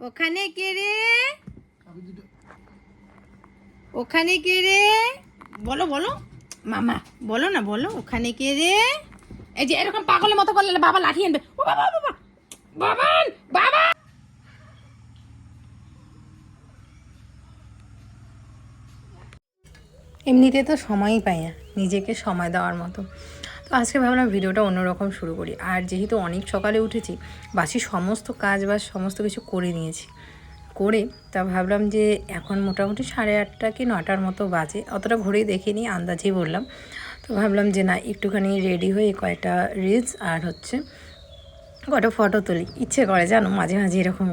ওখানে কে রে? ওখানে কে রে? বলো বলো। মামা বলো না বলো। ওখানে কে রে? এই যে এরকম পাগলের মতো করলে বাবা লাঠি আনবে। ও বাবা বাবা। বাবান বাবা এমনিতে তো সময়ই পাই না নিজেকে সময় দেওয়ার মতো। তো আজকে ভাবলাম ভিডিওটা অন্যরকম শুরু করি। আর যেহেতু অনেক সকালে উঠেছি, বাসি সমস্ত কাজ বাজ সমস্ত কিছু করে নিয়েছি। করে তা ভাবলাম যে এখন মোটামুটি সাড়ে আটটা কি নটার মতো বাজে, অতটা ঘুরেই দেখিনি, আন্দাজেই বললাম। তো ভাবলাম যে না, একটুখানি রেডি হয়ে কয়েকটা রিলস আর হচ্ছে কটা ফটো তুলি। ইচ্ছে করে জানো, মাঝে মাঝে এরকম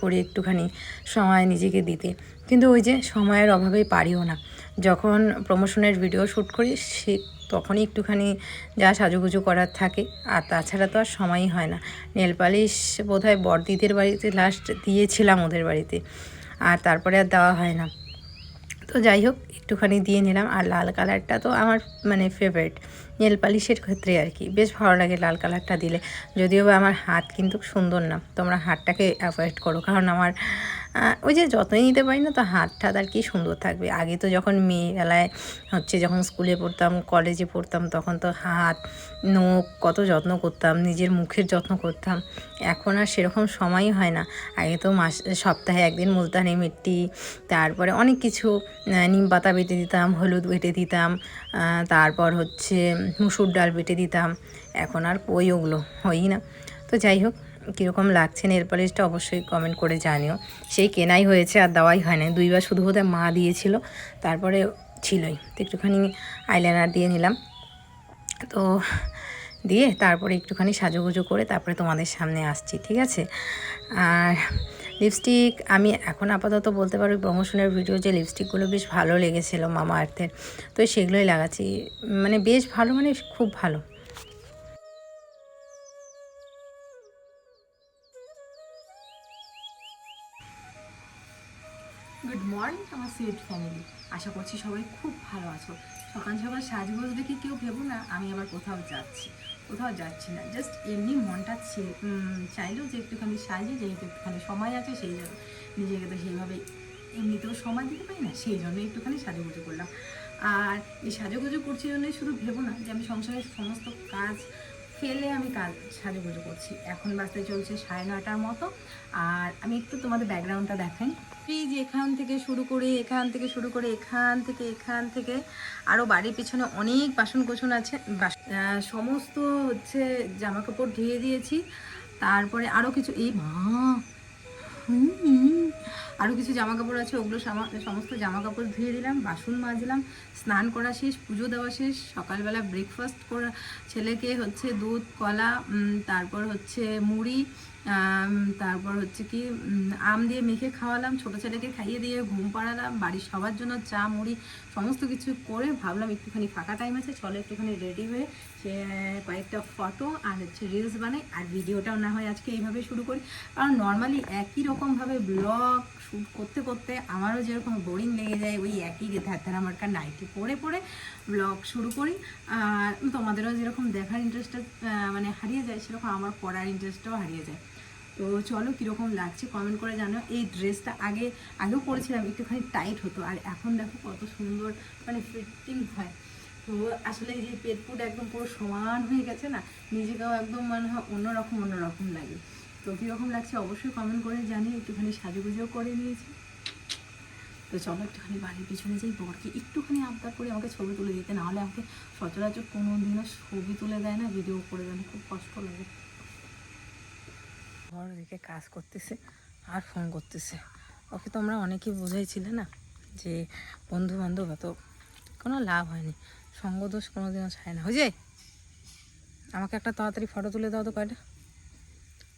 করে একটুখানি সময় নিজেকে দিতে। কিন্তু ওই যে সময়ের অভাবে পারিও না। যখন প্রমোশনের ভিডিও শ্যুট করি, সে তখনই একটুখানি যা সাজুগুজু করার থাকে। আর তাছাড়া তো আর সময়ই হয় না। নেল পালিশ বোধ হয় বড়দিদের বাড়িতে লাস্ট দিয়েছিলাম ওদের বাড়িতে। আর তারপরে আর দেওয়া হয় না। তো যাই হোক, একটুখানি দিয়ে নিলাম। আর লাল কালারটা তো আমার মানে ফেভারিট নেল পালিশের ক্ষেত্রে আর কি। বেশ ভালো লাগে লাল কালারটা দিলে। যদিও বা আমার হাত কিন্তু সুন্দর না। তোমরা হাতটাকে অ্যাভয়েড করো। কারণ আমার ওই যে যত্নই নিতে পারি না, তো হাত ঠাত আর কি সুন্দর থাকবে। আগে তো যখন মেয়েবেলায় হচ্ছে যখন স্কুলে পড়তাম, কলেজে পড়তাম, তখন তো হাত, নখ কত যত্ন করতাম, নিজের মুখের যত্ন করতাম। এখন আর সেরকম সময়ই হয় না। আগে তো মাস, সপ্তাহে একদিন মুলতানি মিট্টি, তারপরে অনেক কিছু নিম পাতা বেটে দিতাম, হলুদ বেটে দিতাম তারপর হচ্ছে মুসুর ডাল বেটে দিতাম। এখন আর কই ওগুলো হয়ই না। তো যাই হোক কীরকম লাগছে নেল পালিশটা অবশ্যই কমেন্ট করে জানিও। সেই কেনাই হয়েছে আর দেওয়াই হয় না দুইবার শুধু বোধহয় মা দিয়েছিল, তারপরে ছিলই। তো একটুখানি আইলাইনার দিয়ে নিলাম। তো দিয়ে তারপরে একটুখানি সাজুগুজু করে তারপরে তোমাদের সামনে আসছি, ঠিক আছে? আর লিপস্টিক আমি এখন আপাতত বলতে পারো প্রমোশনের ভিডিও যে লিপস্টিকগুলো বেশ ভালো লেগেছিলো মামা আর্থের তো সেগুলোই লাগাচ্ছি। মানে বেশ ভালো মানে খুব ভালো। মর্নিং আমার সুইট ফ্যামিলি আশা করছি সবাই খুব ভালো আছো। সকাল সকাল সাজগোজ দেখে কেউ ভেবো না, আমি আবার কোথাও যাচ্ছি। কোথাও যাচ্ছি না জাস্ট এমনি মনটা চাইলেও যে একটুখানি সাজি যেহেতু একটুখানি সময় আছে সেই জন্য। নিজেকে তো সেইভাবে এমনিতেও সময় দিতে পারি না, সেই জন্য একটুখানি সাজুগুজু করলাম। আর এই সাজুগুজু করছি জন্যই শুধু ভেবো না যে আমি সংসারের সমস্ত কাজ ফেলে আমি কাজ সাজুগুজু করছি। এখন বাসতে চলছে সাড়ে নটার মতো। আর আমি একটু তোমাদের ব্যাকগ্রাউন্ডটা দেখাই। যে এখান থেকে শুরু করে, এখান থেকে শুরু করে, এখান থেকে এখান থেকে। আরও বাড়ির পিছনে অনেক বাসন কোসন আছে সমস্ত হচ্ছে জামা কাপড় ধুয়ে দিয়েছি। তারপরে আরও কিছু এই মা আরও কিছু জামা কাপড় আছে, ওগুলো সামা- সমস্ত জামা কাপড় ধুয়ে দিলাম, বাসন মাজলাম, স্নান করা শেষ, পুজো দেওয়া শেষ, সকালবেলা ব্রেকফাস্ট করা, ছেলেকে হচ্ছে দুধ, কলা তারপর হচ্ছে মুড়ি তারপর হচ্ছে কি আম দিয়ে মেখে খাওয়ালাম, ছোটো ছেলেকে খাইয়ে দিয়ে ঘুম পাড়ালাম, বাড়ির সবার জন্য চা, মুড়ি, সমস্ত কিছু করে ভাবলাম একটুখানি ফাঁকা টাইম আছে, চলো একটুখানি রেডি হয়ে সে কয়েকটা ফটো আর হচ্ছে রিলস বানাই, আর ভিডিওটাও না হয় আজকে এইভাবে শুরু করি। কারণ নর্মালি একই রকমভাবে ব্লগ শ্যুট করতে করতে আমারও যেরকম বোরিং লেগে যায়, ওই একই ধ্যার আমারকার নাইটি পরে পরে ব্লগ শুরু করি। আর তোমাদেরও যেরকম দেখার ইন্টারেস্টটা মানে হারিয়ে যায়, সেরকম আমার পড়ার ইন্টারেস্টটাও হারিয়ে যায়। তো চলো কীরকম লাগছে কমেন্ট করে জানো এই ড্রেসটা আগে, আগেও পরেছিলাম, একটুখানি টাইট হতো, আর এখন দেখো কত সুন্দর মানে ফিটিং হয়। তো আসলে এই যে পেট পুট একদম পুরো সমান হয়ে গেছে না, নিজেকেও একদম মনে হয় অন্যরকম অন্যরকম লাগে। তো কীরকম লাগছে অবশ্যই কমেন্ট করে জানি একটুখানি সাজুগুজুও করে নিয়েছি। তো চলো একটুখানি বাড়ির পিছনে যাই। বরকে একটুখানি আবদার করে আমাকে ছবি তুলে দিতে নাহলে আমাকে সচরাচর কোনো দিনও ছবি তুলে দেয় না ভিডিও করে দেয় না। খুব কষ্ট লাগে। ঘর রেখে কাজ করতেছে আর ফোন করতেছে। ওকে তোমরা অনেকেই বোঝাইছিলে না যে বন্ধু বান্ধব এত কোনো লাভ হয়নি। সঙ্গদোষ কোনো দিনও ছায় না। হয়ে আমাকে একটা তাড়াতাড়ি ফটো তুলে দাও তো কয়টা?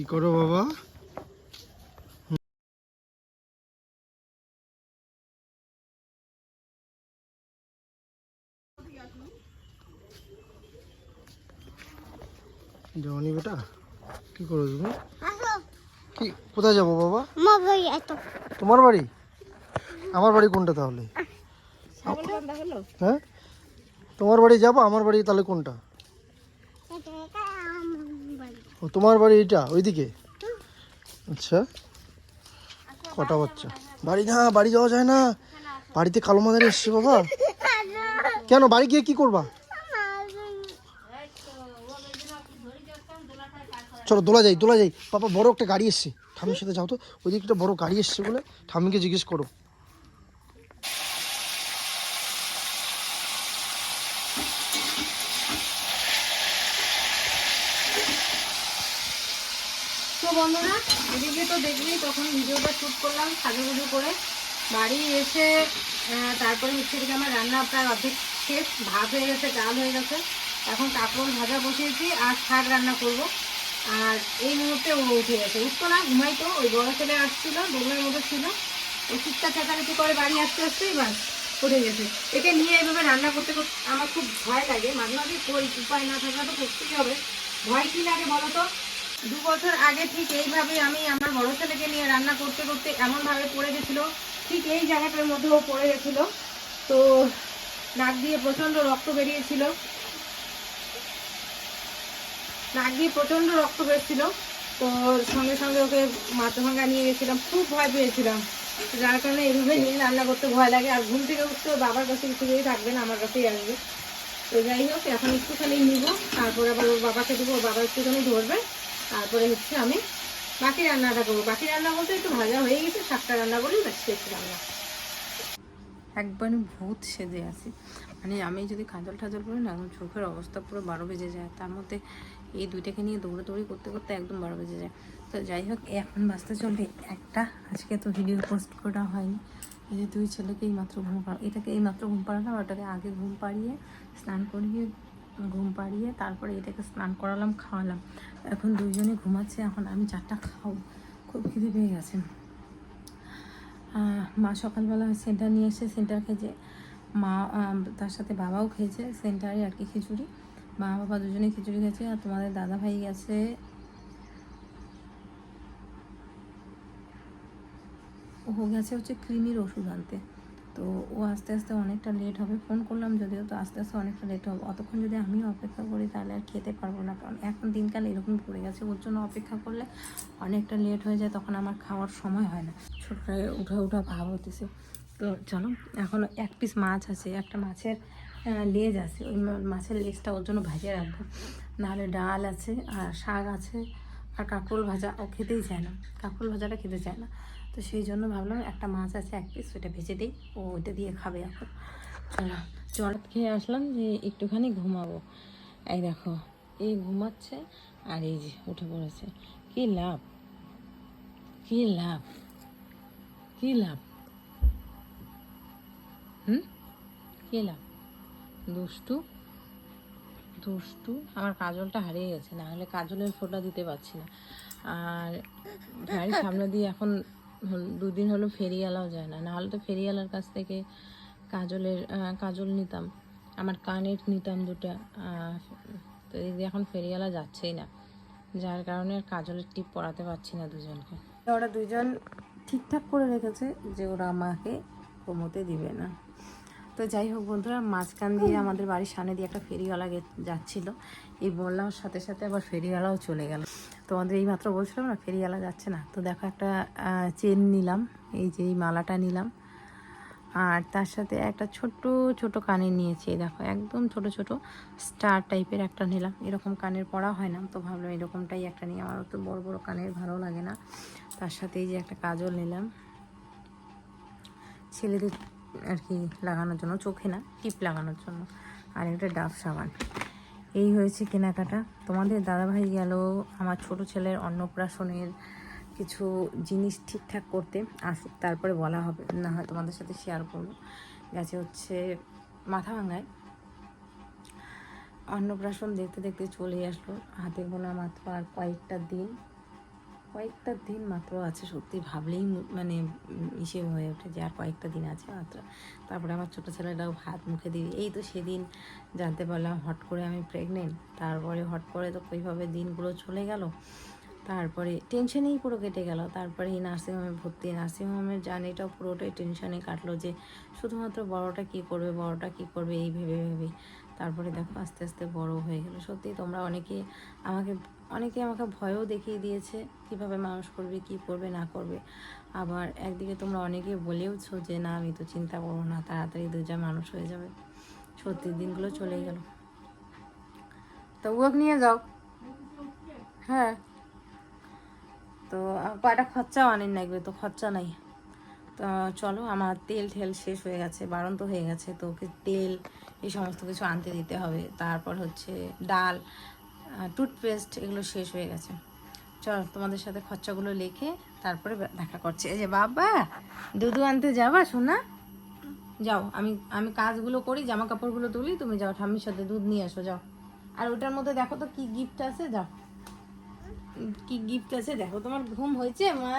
কি করো বাবা? জনি বেটা কি করো তুমি? কি কোথায় যাব বাবা? তোমার বাড়ি? আমার বাড়ি কোনটা তাহলে? হ্যাঁ? তোমার বাড়ি যাব আমার বাড়ি তাহলে কোনটা? ও, তোমার বাড়ি এটা ওইদিকে? আচ্ছা। কটা বাচ্চা? বাড়ি না, বাড়ি যাওয়া যায় না। বাড়িতে কালো মাদারি এসছে, বাবা। কেন, বাড়ি গিয়ে কি করবা? চলো, দোলা যাই দোলা যাই। বাবা বড় একটা গাড়ি এসছে। ঠামির সাথে যাও তো। ওইদিকে একটা বড় গাড়ি এসছে বলে ঠামিকে জিজ্ঞেস করো। বন্ধুরা, এদিকে তো দেখলেই তখন ভিডিওটা শ্যুট করলাম সাজুগুজু করে। বাড়ি এসে তারপরে হচ্ছে এদিকে আমার রান্না প্রায় অর্ধেক শেষ, ভাত হয়ে গেছে, ডাল হয়ে গেছে। এখন কাপড় ভাজা বসিয়েছি, আর শাক রান্না করব। আর এই মুহূর্তে ও উঠে গেছে। উঠতো না, ঘুমাইতো, ওই বড় ছেলে আসছিল দোলের মতো ছিল। ও চিৎকার চেঁচামেচি করে বাড়ি আসতে আসতেই বাস উঠে গেছে। একে নিয়ে এইভাবে রান্না করতে করতে আমার খুব ভয় লাগে। মাঝে মাঝে কই উপায় না থাকা তো করতেই হবে। ভয় কি লাগে বলো তো? দু বছর আগে ঠিক এইভাবে আমি আমার বড় ছেলেকে নিয়ে রান্না করতে করতে এমনভাবে পড়ে গেছিল, ঠিক এই জায়গাটার মধ্যে ও পড়ে গেছিল। তো নাক দিয়ে প্রচণ্ড রক্ত বেরিয়েছিল। নাক দিয়ে প্রচণ্ড রক্ত বেরছিল তো সঙ্গে সঙ্গে ওকে মাথা ভাঙা নিয়ে গেছিলাম। খুব ভয় পেয়েছিলাম। যার কারণে এইভাবে নিয়ে রান্না করতে ভয় লাগে। আর ঘুম থেকে উঠতে বাবার কাছে কিছুতেই থাকবে না, আমার কাছেই আসবে। তো যাই হোক, এখন একটুখানি নিব, তারপরে আবার ওর বাবাকে দেবো। বাবা একটুখানি ধরবে। তারপরে হচ্ছে আমি বাকি রান্নাটা করব। বাকি রান্না বলতে একটু ভাজা হয়ে গেছে, শাকটা রান্না করি ব্যাস, শেষ রান্না। একবার ভূত সেজে আছি। মানে আমি যদি কাজল ঠাজল করি না এখন চোখের অবস্থা পুরো বারো বেজে যায়। তার মধ্যে এই দুইটাকে নিয়ে দৌড়াদৌড়ি করতে করতে একদম বারো বেজে যায়। তো যাই হোক, এখন বাঁচতে চলবে একটা। আজকে তো ভিডিও পোস্ট করা হয়নি। এই যে দুই ছেলেকেই মাত্র ঘুম পাড়া এটাকে এই মাত্র ঘুম পাড়ালাম ওটাকে আগে ঘুম পাড়িয়ে স্নান করিয়ে ঘুম পাড়িয়ে তারপরে এটাকে স্নান করালাম, খাওয়ালাম। এখন দুইজনে ঘুমাচ্ছে, এখন আমি চারটা খাও খুব খিদে পেয়ে গেছে। মা সকালবেলা সেন্টার নিয়ে এসে সেন্টার খেয়েছে। মা তার সাথে বাবাও খেয়েছে সেন্টারে আর কি খিচুড়ি। মা বাবা দুজনে খিচুড়ি খেয়েছে আর তোমাদের দাদা ভাই গেছে। ও গেছে হচ্ছে কৃমির ওষুধ আনতে। তো ও আস্তে আস্তে অনেকটা লেট হবে। ফোন করলাম যদিও তো আস্তে আস্তে অনেকটা লেট হবে। অতক্ষণ যদি আমিও অপেক্ষা করি তাহলে আর খেতে পারব না। কারণ এখন দিনকাল এরকম পড়ে গেছে, ওর জন্য অপেক্ষা করলে অনেকটা লেট হয়ে যায়, তখন আমার খাওয়ার সময় হয় না। ছোটটায় উঠা উঠা ভাব হতেছে। তো চলো, এখন এক পিস মাছ আছে, একটা মাছের লেজ আছে। ওই মাছের লেজটা ওর জন্য ভাজিয়ে রাখব। নাহলে ডাল আছে, আর শাক আছে, আর কাঁকরোল ভাজা ও খেতেই চায় না। কাঁকরোল ভাজাটা খেতে চায় না। তো সেই জন্য ভাবলাম একটা মাছ আছে, এক পিস ওইটা ভেজে দিই। ও ওইটা দিয়ে খাবে এখন। চলো জল খেয়ে আসলাম যে একটুখানি ঘুমাবো। এই দেখো এই ঘুমাচ্ছে আর এই যে উঠে পড়েছে। কি লাভ? কি লাভ? কি লাভ? হুম? কি লাভ? দুষ্টু? দুষ্টু? আমার কাজলটা হারিয়ে গেছে, না হলে কাজলের ফোঁটা দিতে পারছি না। আর গাড়ির সামনে দিয়ে এখন দুদিন হলো ফেরিওয়ালাও যায় না। নাহলে তো ফেরিওয়ালার কাছ থেকে কাজলের কাজল নিতাম। আমার কানের নিতাম দুটা। তো দিদি এখন ফেরিওয়ালা যাচ্ছেই না। যার কারণে আর কাজলের টিপ পড়াতে পারছি না দুজনকে। ওরা দুজন ঠিকঠাক করে রেখেছে যে ওরা আমাকে কমোতে দিবে না। তো যাই হোক বন্ধুরা, মাঝখান দিয়ে আমাদের বাড়ির সামনে দিয়ে একটা ফেরিওয়ালা যাচ্ছিল। এই বললাম সাথে সাথে আবার ফেরিওয়ালাও চলে গেল। তোমাদের এই মাত্র বলছিলাম না, ফেরিওয়ালা যাচ্ছে না। তো দেখো একটা চেন নিলাম, এই যে এই মালাটা নিলাম। আর তার সাথে একটা ছোট্ট, ছোট কানের নিয়েছি দেখো, একদম ছোট ছোট স্টার টাইপের একটা নিলাম। এরকম কানের পরা হয় না, তো ভাবলাম এরকমটাই একটা নিয়ে আমার তো বড় বড় কানের ভালো লাগে না। তার সাথে এই যে একটা কাজল নিলাম। ছেলেদের আর কি লাগানোর জন্য, চোখে না, টিপ লাগানোর জন্য। আর একটা ডাব সাবান। এই হয়েছে কেনাকাটা। তোমাদের দাদাভাই গেল আমার ছোট ছেলের অন্নপ্রাশনের কিছু জিনিস ঠিকঠাক করতে। আসুক তারপরে বলা হবে, না হয় তোমাদের সাথে শেয়ার করব। গেছে হচ্ছে মাথা ভাঙায় অন্নপ্রাশন দেখতে দেখতে চলে আসলো। হাতে গোনা মাত্র আর কয়েকটা দিন। কয়েকটা দিন মাত্র আছে, সত্যি ভাবলেই মানে ইসে হয়ে ওঠে যে আর কয়েকটা দিন আছে মাত্র। তারপরে আমার ছোটো ছেলেটাও ভাত মুখে দিবি। এই তো সেদিন জানতে পারলাম হট করে আমি প্রেগনেন্ট তারপরে হট করে তো ওইভাবে দিনগুলো চলে গেল। তারপরে টেনশনেই পুরো কেটে গেল। তারপরে এই নার্সিংহোমে ভর্তি। নার্সিংহোমের জার্নিটাও পুরোটাই টেনশনে কাটলো যে শুধুমাত্র বড়টা কি করবে, বড়টা কি করবে, এই ভেবে ভেবে। তারপরে দেখো আস্তে আস্তে বড় হয়ে গেল। সত্যি তোমরা অনেকে আমাকে অনেকে আমাকে ভয়ও দেখিয়ে দিয়েছে, কীভাবে মানুষ করবে, কি করবে, না করবে। আবার একদিকে তোমরা অনেকে বলেওছো যে, না, আমি তো চিন্তা করব না, তাড়াতাড়ি দুজা মানুষ হয়ে যাবে। সত্যি, দিনগুলো চলে গেল। তো উয়োক নিয়ে যাও। হ্যাঁ। তো কয়টা খরচাও আনেন লাগবে তো খরচা নাই। তো, চলো, আমার তেল ঠেল শেষ হয়ে গেছে, বারণ তো হয়ে গেছে, তো তেল, এই সমস্ত কিছু আনতে দিতে হবে। তারপর হচ্ছে ডাল টুথপেস্ট এগুলো শেষ হয়ে গেছে। চলো, তোমাদের সাথে খরচাগুলো লিখে তারপরে দেখা করছে। এই যে বাবা দুধু আনতে যাবা শোনা যাও, আমি আমি কাজগুলো করি জামা কাপড়গুলো তুলি, তুমি যাও, ঠাম্মির সাথে দুধ নিয়ে আসো, যাও। আর ওটার মধ্যে দেখো তো কি গিফট আছে, যাও। কি গিফট আছে, দেখো, তোমার ঘুম হয়েছে, মা?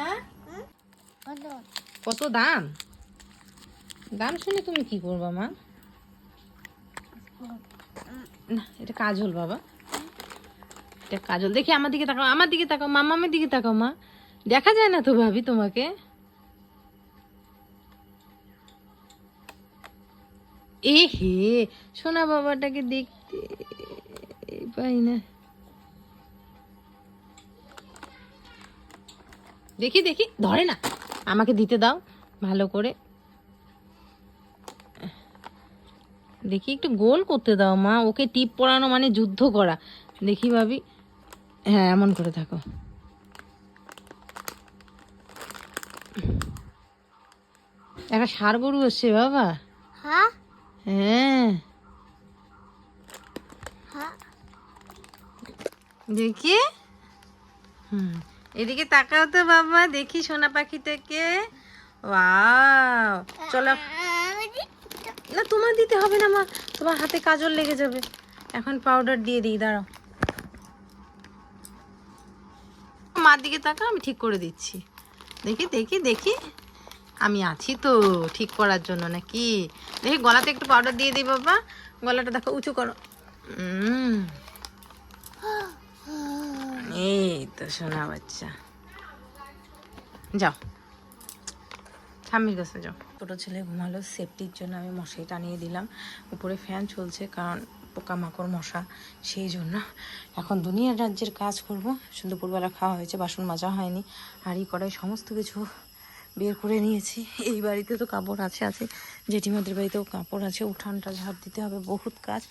কত দাম? দাম শুনে তুমি কি করবা, মা? না, এটা হল বাবা। এটা কাজল। দেখি আমার দিকে তাকাও, আমার দিকে তাকাও, মামামের দিকে তাকাও মা। দেখা যায় না তো ভাবি তোমাকে? এ হে, সোনা বাবাটাকে দেখতে পাই না। দেখি দেখি, ধরে না। আমাকে দিতে দাও, ভালো করে। দেখি, একটু গোল করতে দাও মা, ওকে টিপ পরানো মানে যুদ্ধ করা। দেখি ভাবি। হ্যাঁ এমন করে থাকো একটা সার গরু এসছে বাবা। হ্যাঁ? হ্যাঁ। হ্যাঁ। দেখি। হুম এদিকে তাকাও তো বাবা দেখি সোনা পাখিটাকে। ওয়াও চলো। না তোমার দিতে হবে না মা তোমার হাতে কাজল লেগে যাবে। এখন পাউডার দিয়ে দিই দাঁড়াও। মার দিকে তাকা আমি ঠিক করে দিচ্ছি। দেখি দেখি দেখি। আমি আছি তো, ঠিক করার জন্য নাকি? দেখি, গলাতে একটু পাউডার দিয়ে দিই বাবা। গলাটা দেখো, উঁচু করো। এই তো সোনা বাচ্চা। যাও। ঠাম্মির কাছে যাও। ছোটো ছেলে ঘুমালো সেফটির জন্য আমি মশারি টানিয়ে দিলাম। উপরে ফ্যান চলছে, কারণ পোকামাকড় মশা সেই জন্য এখন দুনিয়ার রাজ্যের কাজ করব। দুপুরবেলা খাওয়া হয়েছে বাসন মাজা হয়নি হাঁড়ি কড়াই সমস্ত কিছু বের করে নিয়েছি। এই বাড়িতে তো কাপড় আছে আছে। জেঠিমাদের বাড়িতেও কাপড় আছে উঠানটা ঝাড় দিতে হবে বহুত কাজ।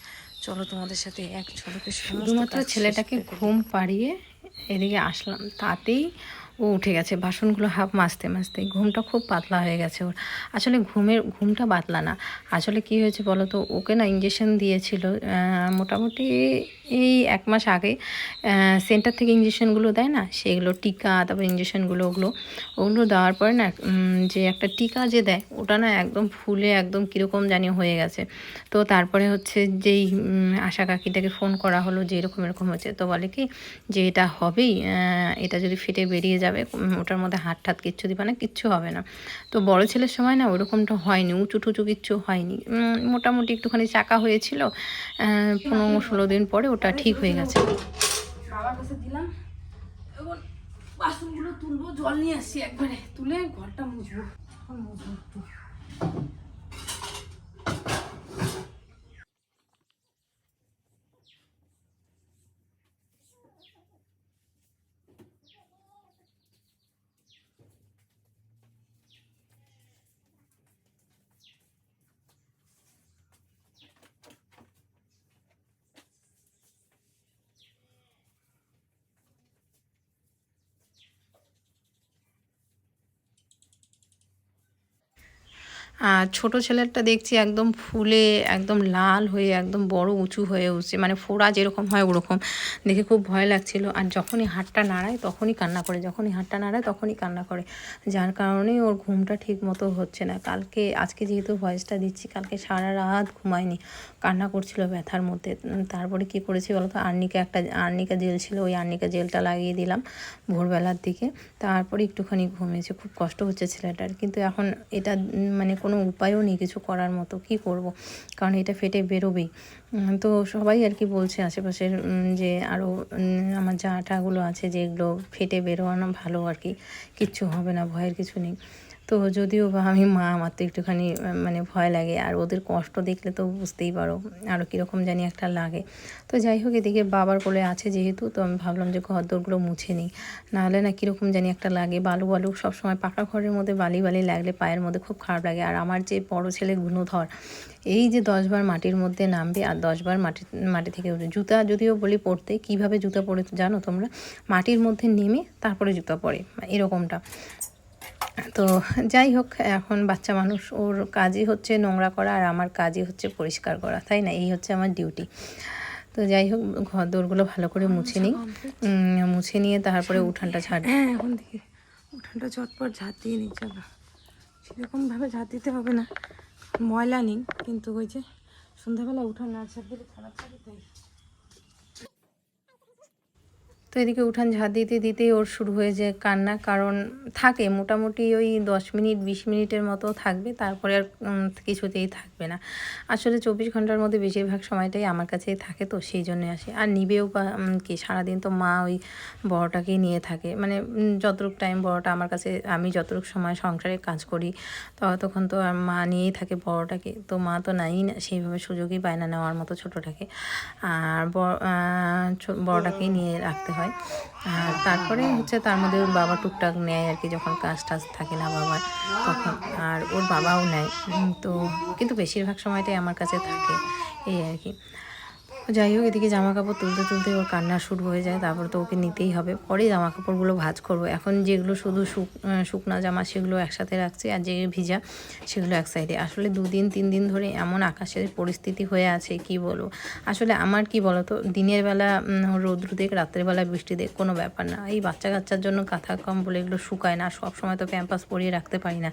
চলো তোমাদের সাথে এক ঝলকে শুধুমাত্র ছেলেটাকে ঘুম পাড়িয়ে এদিকে আসলাম। তাতেই ও উঠে গেছে, বাসনগুলো হাফ মাজতে মাজতে ঘুমটা খুব পাতলা হয়ে গেছে ওর। আসলে ঘুমের, ঘুমটা পাতলা না। আসলে কি হয়েছে বলো তো ওকে না ইঞ্জেকশন দিয়েছিল মোটামুটি এই এক মাস আগে সেন্টার থেকে ইঞ্জেকশনগুলো দেয় না? সেগুলো টিকা, তারপর ইঞ্জেকশনগুলো ওগুলো ওগুলো দেওয়ার পরে না যে একটা টিকা যে দেয়, ওটা না একদম ফুলে একদম কীরকম জানি হয়ে গেছে। তো তারপরে হচ্ছে যেই আশা কাকিটাকে ফোন করা হলো যে এরকম এরকম হচ্ছে, তো বলে কি যে এটা হবেই এটা যদি ফেটে বেরিয়ে যাবে ওটার মধ্যে হাত ঠাত কিচ্ছু দিবে না, কিচ্ছু হবে না। তো বড় ছেলের সময় না ওরকমটা হয়নি, উঁচু টুচু কিচ্ছু হয়নি। মোটামুটি একটুখানি চাকা হয়েছিল পনেরো ষোলো দিন পরে ওটা ঠিক হয়ে গেছে। বাবার কাছে দিলাম। এখন বাসনগুলো তুলবো জল নিয়ে আসছি একবারে। তুলে ঘরটা মুছবো। এখন মুছবো একটু। আর ছোট ছেলেরটা দেখছি একদম ফুলে, একদম লাল হয়ে, একদম বড় উঁচু হয়ে উঠছে। মানে ফোড়া যেরকম হয় ওরকম। দেখে খুব ভয় লাগছিল। আর যখনই হাতটা নাড়ায়, তখনই কান্না করে। যখনই হাটটা নাড়ায়, তখনই কান্না করে। যার কারণেই ওর ঘুমটা ঠিক মতো হচ্ছে না। কালকে, আজকে যেহেতু ভয়েসটা দিচ্ছি, কালকে সারা রাত ঘুমায়নি। কান্না করছিল ব্যথার মধ্যে। তারপরে কি করেছি বলতো? আর্নিকা একটা আর্নিকা জেল ছিল। ওই আর্নিকা জেলটা লাগিয়ে দিলাম ভোরবেলার দিকে। তারপরে একটুখানি ঘুমিয়েছে। খুব কষ্ট হচ্ছে ছেলেটার। কিন্তু এখন এটা মানে কোনো উপায়ও নেই কিছু করার মতো, কি করব? কারণ এটা ফেটে বেরোবেই। তো সবাই আর কি বলছে আশেপাশের যে আরও আমার যা আটাগুলো আছে যেগুলো ফেটে বেরোয়ানো ভালো আর কি, কিচ্ছু হবে না, ভয়ের কিছু নেই। তো যদিও বা আমি মা, আমার তো একটুখানি মানে ভয় লাগে। আর ওদের কষ্ট দেখলে তো বুঝতেই পারো আরও কীরকম জানি একটা লাগে। তো যাই হোক, এদিকে বাবার কোলে আছে যেহেতু, তো আমি ভাবলাম যে ঘর দোরগুলো মুছে নিই। নাহলে না কীরকম জানি একটা লাগে। বালু বালু সবসময় পাকা ঘরের মধ্যে, বালি বালি লাগলে পায়ের মধ্যে খুব খারাপ লাগে। আর আমার যে বড় ছেলে গুণধর, এই যে দশবার মাটির মধ্যে নামবে আর দশবার মাটি মাটি থেকে উঠবে। জুতা যদিও বলি পড়তে, কীভাবে জুতা পরে জানো তোমরা? মাটির মধ্যে নেমে তারপরে জুতা পরে, এরকমটা। তো যাই হোক এখন বাচ্চা মানুষ ওর কাজই হচ্ছে নোংরা করা আর আমার কাজই হচ্ছে পরিষ্কার করা তাই না? এই হচ্ছে আমার ডিউটি তো যাই হোক ঘর দোরগুলো ভালো করে মুছে নিই। মুছে নিয়ে তারপরে উঠানটা ছাড় হ্যাঁ এখন দেখি। উঠানটা চটপট ঝাঁট দিয়ে নিই চলো। সেরকমভাবে ঝাঁট দিতে হবে না। ময়লা নেই কিন্তু ওই যে সন্ধ্যাবেলা উঠান না ঝাঁট দিলে খারাপ লাগে তাই। তো এদিকে উঠান ঝাঁট দিতে দিতেই ওর শুরু হয়ে যায় কান্না, কারণ থাকে মোটামুটি ওই দশ মিনিট, বিশ মিনিটের মতো থাকবে, তারপরে আর কিছুতেই থাকবে না। আসলে চব্বিশ ঘণ্টার মধ্যে বেশিরভাগ সময়টাই আমার কাছেই থাকে তো সেই জন্য আসে। আর নিবেও বা কি সারাদিন তো মা ওই বড়টাকেই নিয়ে থাকে। মানে যতটুকু টাইম বড়টা আমার কাছে, আমি যতটুকু সময় সংসারে কাজ করি ততক্ষণ তো আর মা নিয়েই থাকে বড়টাকে। তো মা তো নাই না, সেইভাবে সুযোগই পায় না নেওয়ার মতো ছোটোটাকে। আর বড়টাকেই নিয়ে রাখতে হয়। আর তারপরে হচ্ছে তার মধ্যে ওর বাবা টুকটাক নেয় আর কি, যখন কাজ টাজ থাকে না বাবার, তখন। আর ওর বাবাও নেয়। তো কিন্তু বেশিরভাগ সময়টাই আমার কাছে থাকে, এই আর কি। যাই হোক, এদিকে জামা কাপড় তুলতে তুলতে ওর কান্না শুরু হয়ে যায়। তারপর তো ওকে নিতেই হবে। পরে জামা কাপড়গুলো ভাঁজ করব। এখন যেগুলো শুধু শুকনা জামা, সেগুলো একসাথে রাখছি আর যে ভিজা, সেগুলো এক সাইডে। আসলে দুদিন, তিন দিন ধরে এমন আকাশের পরিস্থিতি হয়ে আছে, কি বলব? আসলে আমার কি বলতো, দিনের বেলা রৌদ্র দেখ, রাত্রের বেলা বৃষ্টি দেখ, কোনো ব্যাপার না। এই বাচ্চা কাচ্চার জন্য কাঁথা কম্বল এগুলো শুকায় না। সব সময় তো প্যাম্পাস পরিয়ে রাখতে পারি না।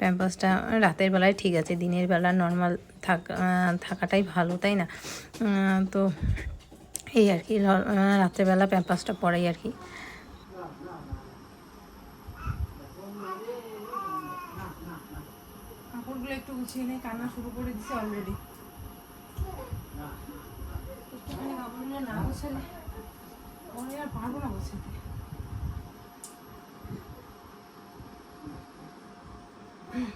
প্যাম্পাসটা রাতের বেলায় ঠিক আছে, দিনের বেলা নর্মাল থাক থাকাটাই ভালো, তাই না? তো এই আর কি রাত্রেবেলা প্যাম্পাসটা পরাই আর কি কাপড়গুলো একটু গুছিয়ে নিয়ে কান্না শুরু করে দিছে কাপড়গুলো না পরে আর পারব না হুম।